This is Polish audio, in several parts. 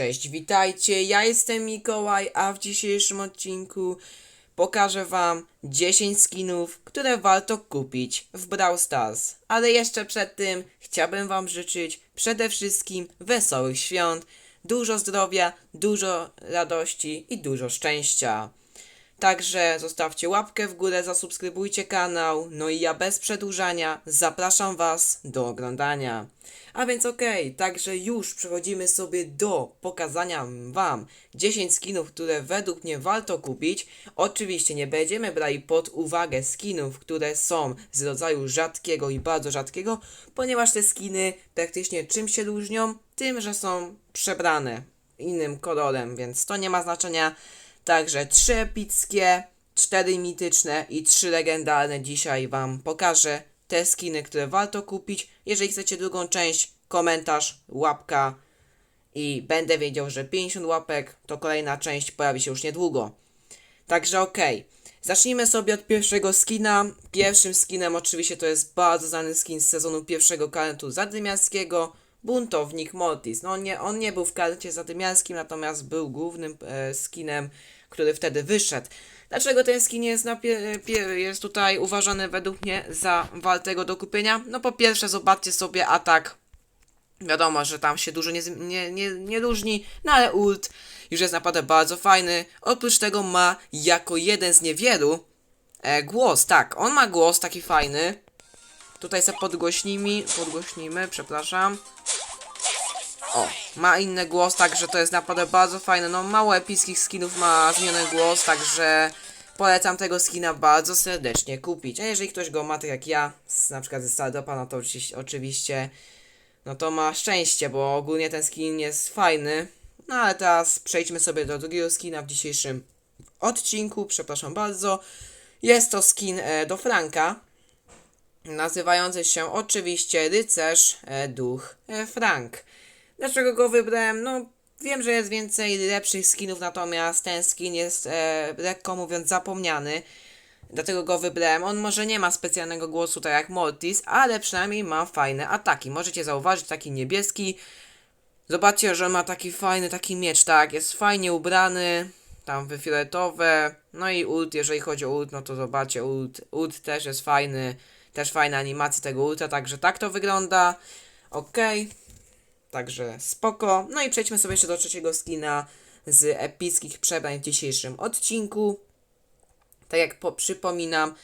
Cześć, witajcie, ja jestem Mikołaj, a w dzisiejszym odcinku pokażę wam 10 skinów, które warto kupić w Brawl Stars. Ale jeszcze przed tym chciałbym wam życzyć przede wszystkim wesołych świąt, dużo zdrowia, dużo radości i dużo szczęścia. Także zostawcie łapkę w górę, zasubskrybujcie kanał, no i ja bez przedłużania zapraszam Was do oglądania. A więc okej, także już przechodzimy sobie do pokazania Wam 10 skinów, które według mnie warto kupić. Oczywiście nie będziemy brali pod uwagę skinów, które są z rodzaju rzadkiego i bardzo rzadkiego, ponieważ te skiny praktycznie czym się różnią? Tym, że są przebrane innym kolorem, więc to nie ma znaczenia. Także trzy epickie, cztery mityczne i trzy legendarne dzisiaj Wam pokażę te skiny, które warto kupić. Jeżeli chcecie drugą część, komentarz, łapka i będę wiedział, że 50 łapek to kolejna część pojawi się już niedługo. Także okej. Zacznijmy sobie od pierwszego skina. Pierwszym skinem oczywiście to jest bardzo znany skin z sezonu pierwszego kalentu zadymiarskiego. Buntownik Mortis. No nie, on nie był w kalencie zadymiarskim, natomiast był głównym e, skinem, który wtedy wyszedł. Dlaczego ten skin jest, na jest tutaj uważany według mnie za wartego do kupienia? No po pierwsze zobaczcie sobie atak Wiadomo, że tam się dużo nie, nie, nie, nie różni, no ale ult już jest naprawdę bardzo fajny. Oprócz tego ma jako jeden z niewielu e, głos, tak, on ma głos taki fajny. Tutaj sobie podgłośnimy, podgłośnimy, przepraszam. O, ma inny głos, także to jest naprawdę bardzo fajne. No, mało epickich skinów ma zmieniony głos, także polecam tego skina bardzo serdecznie kupić. A jeżeli ktoś go ma tak jak ja, z, na przykład ze Stardopa, no to oczywiście, no to ma szczęście, bo ogólnie ten skin jest fajny. No ale teraz przejdźmy sobie do drugiego skina w dzisiejszym odcinku, przepraszam bardzo. Jest to skin e, do Franka, nazywający się oczywiście Rycerz e, Duch e, Frank. Dlaczego go wybrałem? No, wiem, że jest więcej lepszych skinów, natomiast ten skin jest, e, lekko mówiąc, zapomniany. Dlatego go wybrałem. On może nie ma specjalnego głosu, tak jak Mortis, ale przynajmniej ma fajne ataki. Możecie zauważyć taki niebieski. Zobaczcie, że ma taki fajny taki miecz, tak? Jest fajnie ubrany. Tam wy fioletowe. No i ult, jeżeli chodzi o ult, no to zobaczcie, ult, ult też jest fajny. Też fajna animacja tego ulta, także tak to wygląda. Okej. Także spoko. No i przejdźmy sobie jeszcze do trzeciego skina z epickich przebrań w dzisiejszym odcinku. Tak jak po, przypominam,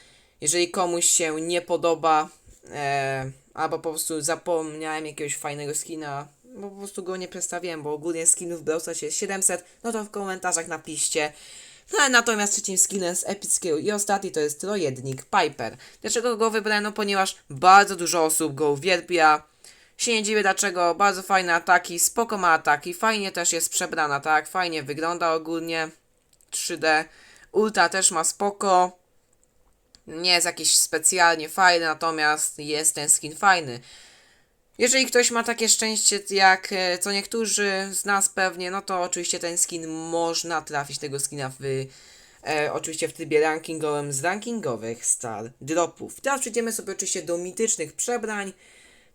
jeżeli komuś się nie podoba, e, albo po prostu zapomniałem jakiegoś fajnego skina, bo po prostu go nie przedstawiłem, bo ogólnie skinów w Brawl Starsie jest 700, no to w komentarzach napiszcie. No natomiast trzecim skinem z epickiego i ostatni to jest trojednik Piper. Dlaczego go wybrałem? No ponieważ bardzo dużo osób go uwielbia. Się nie dziwię dlaczego, bardzo fajne ataki, spoko ma ataki, fajnie też jest przebrana, tak, fajnie wygląda ogólnie 3D. Ulta też ma spoko. Nie jest jakiś specjalnie fajny, natomiast jest ten skin fajny. Jeżeli ktoś ma takie szczęście jak e, co niektórzy z nas pewnie, no to oczywiście ten skin można trafić tego skina w e, oczywiście w trybie rankingowym z rankingowych star dropów. Teraz przejdziemy sobie oczywiście do mitycznych przebrań.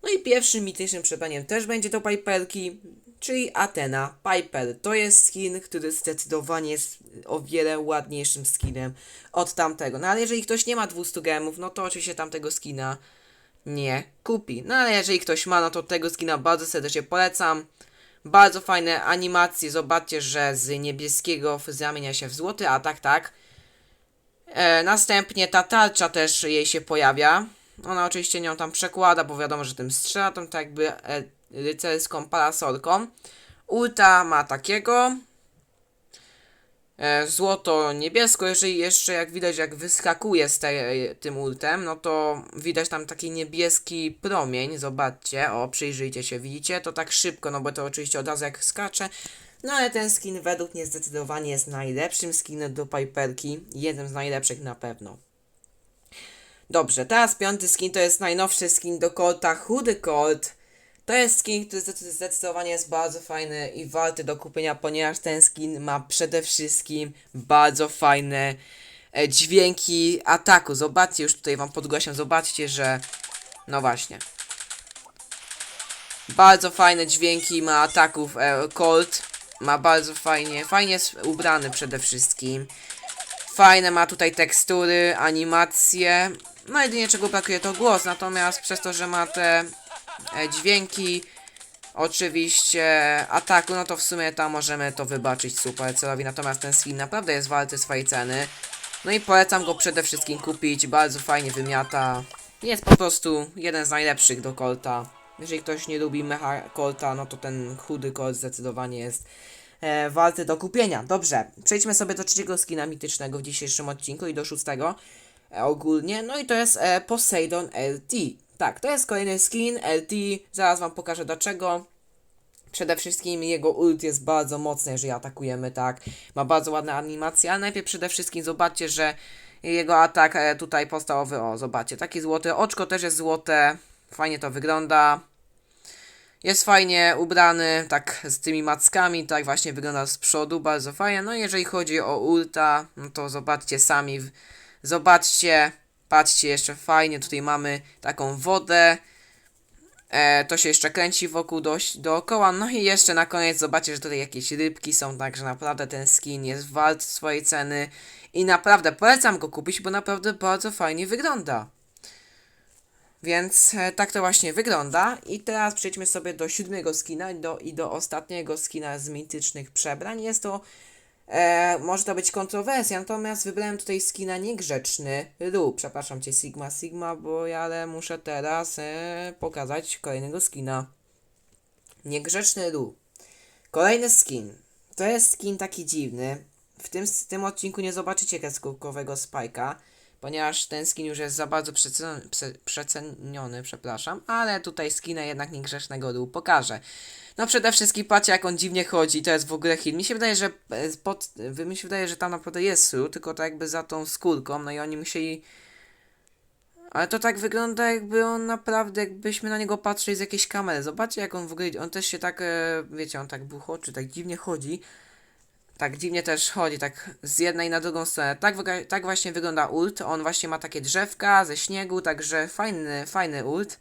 No i pierwszym mitycznym przebraniem też będzie to Piperki, czyli Athena Piper. To jest skin, który zdecydowanie jest o wiele ładniejszym skinem od tamtego. No ale jeżeli ktoś nie ma 200 gemów, no to oczywiście tamtego skina nie kupi. No ale jeżeli ktoś ma, no to tego skina bardzo serdecznie polecam. Bardzo fajne animacje. Zobaczcie, że z niebieskiego zamienia się w złoty atak, tak. E, następnie ta tarcza też jej się pojawia. Ona oczywiście nią tam przekłada, bo wiadomo, że tym strzela, tą tak jakby e, rycerską parasolką. Ulta ma takiego. E, złoto niebiesko, jeżeli jeszcze jak widać jak wyskakuje z tej, tym ultem, no to widać tam taki niebieski promień, zobaczcie, o przyjrzyjcie się, widzicie, to tak szybko, no bo to oczywiście od razu jak skacze, no ale ten skin według mnie zdecydowanie jest najlepszym skinem do Piperki, jednym z najlepszych na pewno. Dobrze, teraz piąty skin to jest najnowszy skin do Colta, Chudy Colt. To jest skin, który zdecy- zdecydowanie jest bardzo fajny i warty do kupienia, ponieważ ten skin ma przede wszystkim bardzo fajne e, dźwięki ataku. Zobaczcie, już tutaj wam podgłaśniam, zobaczcie, że... No właśnie. Bardzo fajne dźwięki ma ataków e, Colt. Ma bardzo fajnie, fajnie jest ubrany przede wszystkim. Fajne ma tutaj tekstury, animacje. No jedynie czego brakuje to głos, natomiast przez to, że ma te e, dźwięki, oczywiście ataku, no to w sumie tam możemy to wybaczyć Supercellowi, natomiast ten skin naprawdę jest warty swojej ceny. No i polecam go przede wszystkim kupić, bardzo fajnie wymiata. Jest po prostu jeden z najlepszych do Colta. Jeżeli ktoś nie lubi mecha Colta, no to ten chudy Colt zdecydowanie jest e, warty do kupienia. Dobrze, przejdźmy sobie do trzeciego skina mitycznego w dzisiejszym odcinku i do szóstego ogólnie. No i to jest e, Poseidon LT. Tak, to jest kolejny skin LT, zaraz wam pokażę dlaczego. Przede wszystkim jego ult jest bardzo mocny, jeżeli atakujemy, tak. Ma bardzo ładne animacje, ale najpierw przede wszystkim zobaczcie, że jego atak e, tutaj podstawowy, o zobaczcie, taki złoty, oczko też jest złote, fajnie to wygląda. Jest fajnie ubrany, tak z tymi mackami, tak właśnie wygląda z przodu, bardzo fajnie. No jeżeli chodzi o ulta, no to zobaczcie sami, zobaczcie, patrzcie jeszcze fajnie, tutaj mamy taką wodę. E, to się jeszcze kręci wokół dookoła. No i jeszcze na koniec zobaczcie, że tutaj jakieś rybki są, także naprawdę ten skin jest wart swojej ceny. I naprawdę polecam go kupić, bo naprawdę bardzo fajnie wygląda. Więc e, tak to właśnie wygląda. I teraz przejdźmy sobie do siódmego skina do, i do ostatniego skina z mitycznych przebrań. Jest to, e, może to być kontrowersja, natomiast wybrałem tutaj skina niegrzeczny Ru. Przepraszam cię Sigma Sigma, bo ja ale muszę teraz e, pokazać kolejnego skina. Niegrzeczny Ru. Kolejny skin. To jest skin taki dziwny. W tym, w tym odcinku nie zobaczycie kreskówkowego Spike'a, ponieważ ten skin już jest za bardzo przeceniony, prze, przeceniony, przepraszam, ale tutaj skina jednak niegrzecznego Ru pokażę. No przede wszystkim patrzcie jak on dziwnie chodzi, to jest w ogóle hit. Mi się wydaje, że e, pod, wy- mi się wydaje, że tam naprawdę jest Ru, tylko to jakby za tą skórką, no i oni musieli ale to tak wygląda, jakby on naprawdę, jakbyśmy na niego patrzyli z jakiejś kamery. Zobaczcie, jak on w ogóle, on też się tak, e, wiecie, on tak buchoczy, tak dziwnie chodzi. Tak dziwnie też chodzi, tak z jednej na drugą stronę. Tak, tak właśnie wygląda ult. On właśnie ma takie drzewka ze śniegu, także fajny, fajny ult.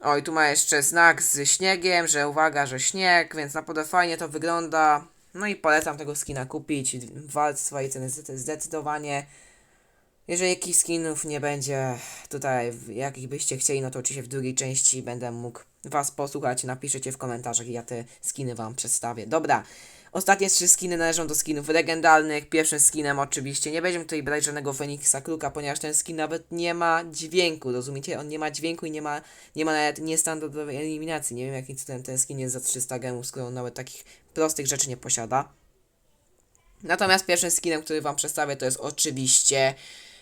O, i tu ma jeszcze znak z śniegiem, że uwaga, że śnieg, więc naprawdę fajnie to wygląda. No i polecam tego skina kupić. Wart swojej ceny zde- zdecydowanie. Jeżeli jakichś skinów nie będzie tutaj, jakich byście chcieli, no to oczywiście w drugiej części będę mógł was posłuchać. Napiszecie w komentarzach i ja te skiny wam przedstawię. Dobra, ostatnie trzy skiny należą do skinów legendalnych. Pierwszym skinem oczywiście nie będziemy tutaj brać żadnego Feniksa Kruka, ponieważ ten skin nawet nie ma dźwięku, rozumiecie? On nie ma dźwięku i nie ma, nie ma nawet niestandardowej eliminacji. Nie wiem jaki ten, ten skin jest za 300 gemów, skoro on nawet takich prostych rzeczy nie posiada. Natomiast pierwszym skinem, który wam przedstawię, to jest oczywiście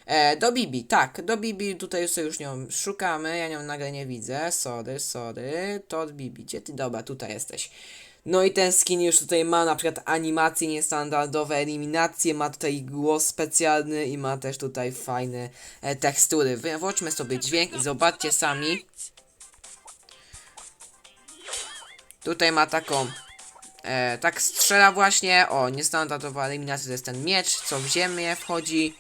e, do Bibi. Tak, do Bibi tutaj sobie już nią szukamy. Ja nią nagle nie widzę. Sorry, sorry. To od Bibi. Gdzie ty? Dobra, tutaj jesteś. No i ten skin już tutaj ma na przykład animacje niestandardowe, eliminacje, ma tutaj głos specjalny i ma też tutaj fajne e, tekstury. Włączmy sobie dźwięk i zobaczcie sami. Tutaj ma taką E, tak strzela właśnie. O, niestandardowa eliminacja to jest ten miecz, co w ziemię wchodzi.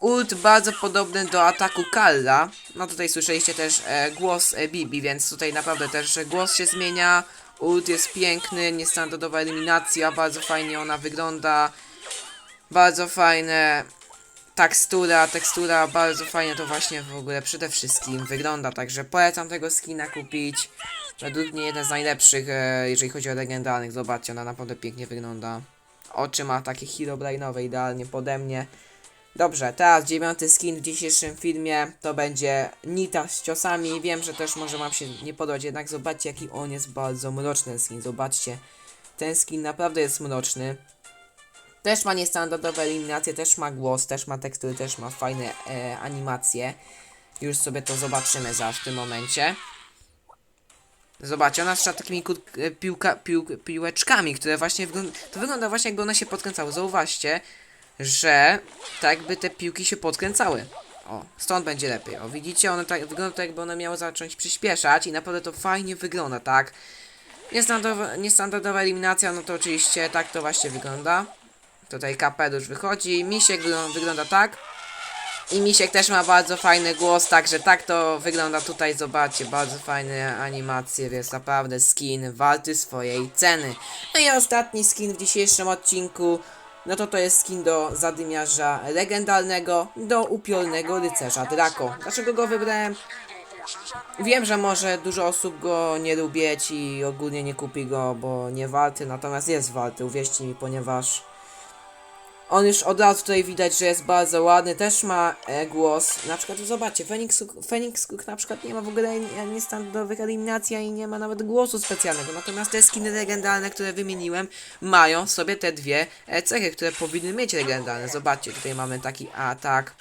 Ult bardzo podobny do ataku Kalla. No tutaj słyszeliście też e, głos e, Bibi, więc tutaj naprawdę też głos się zmienia. Ult jest piękny, niestandardowa eliminacja, bardzo fajnie ona wygląda. Bardzo fajne tekstura, tekstura bardzo fajnie to właśnie w ogóle przede wszystkim wygląda, także polecam tego skina kupić. Według mnie jeden z najlepszych, e, jeżeli chodzi o legendarnych. Zobaczcie, ona naprawdę pięknie wygląda. Oczy ma takie herobrainowe idealnie pode mnie. Dobrze, teraz dziewiąty skin w dzisiejszym filmie to będzie Nita z ciosami. Wiem, że też może wam się nie podobać, jednak zobaczcie jaki on jest bardzo mroczny skin. Zobaczcie, ten skin naprawdę jest mroczny. Też ma niestandardowe eliminacje, też ma głos, też ma tekstury, też ma fajne e, animacje. Już sobie to zobaczymy za w tym momencie. Zobaczcie, ona strzela takimi piłka, pił, piłeczkami, które właśnie wygląda, to wygląda właśnie jakby one się podkręcały. Zauważcie, że tak jakby te piłki się podkręcały. O, stąd będzie lepiej. O, widzicie, one tak, wygląda to jakby one miały zacząć przyspieszać i naprawdę to fajnie wygląda, tak? Niestandardowa, niestandardowa eliminacja, no to oczywiście tak to właśnie wygląda. Tutaj kapelusz wychodzi, misiek wyglą- wygląda tak. I Misiek też ma bardzo fajny głos, także tak to wygląda tutaj, zobaczcie, bardzo fajne animacje, więc naprawdę skin walty swojej ceny. No i ostatni skin w dzisiejszym odcinku, no to to jest skin do zadymiarza legendarnego, do upiornego rycerza Draco. Dlaczego go wybrałem? Wiem, że może dużo osób go nie lubić i ogólnie nie kupi go, bo nie warty, natomiast jest warty, uwierzcie mi, ponieważ on już od razu tutaj widać, że jest bardzo ładny, też ma e, głos. Na przykład zobaczcie, Phoenix, Phoenix Cook na przykład nie ma w ogóle niestandardowych eliminacji i nie ma nawet głosu specjalnego. Natomiast te skiny legendarne, które wymieniłem, mają sobie te dwie e, cechy, które powinny mieć legendarne. Zobaczcie, tutaj mamy taki atak.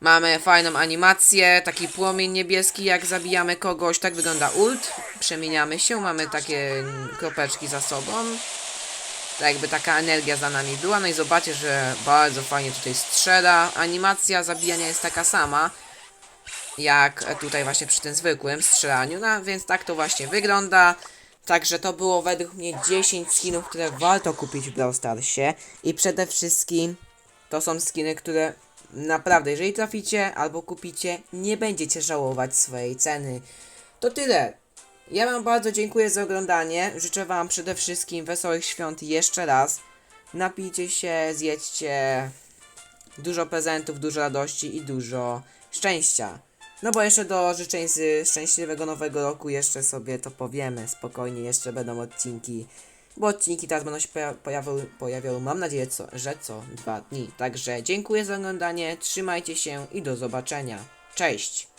Mamy fajną animację, taki płomień niebieski, jak zabijamy kogoś, tak wygląda ult. Przemieniamy się, mamy takie mm, kropeczki za sobą. Tak jakby taka energia za nami była, no i zobaczcie, że bardzo fajnie tutaj strzela. Animacja zabijania jest taka sama, jak tutaj właśnie przy tym zwykłym strzelaniu, no więc tak to właśnie wygląda. Także to było według mnie 10 skinów, które warto kupić w Brawl Starsie. I przede wszystkim to są skiny, które naprawdę, jeżeli traficie albo kupicie, nie będziecie żałować swojej ceny. To tyle. Ja wam bardzo dziękuję za oglądanie. Życzę wam przede wszystkim wesołych świąt jeszcze raz. Napijcie się, zjedźcie dużo prezentów, dużo radości i dużo szczęścia. No bo jeszcze do życzeń z szczęśliwego nowego roku jeszcze sobie to powiemy. Spokojnie, jeszcze będą odcinki. Bo odcinki teraz będą się poja- pojawiały, pojawiały mam nadzieję, co, że co dwa dni. Także dziękuję za oglądanie, trzymajcie się i do zobaczenia. Cześć!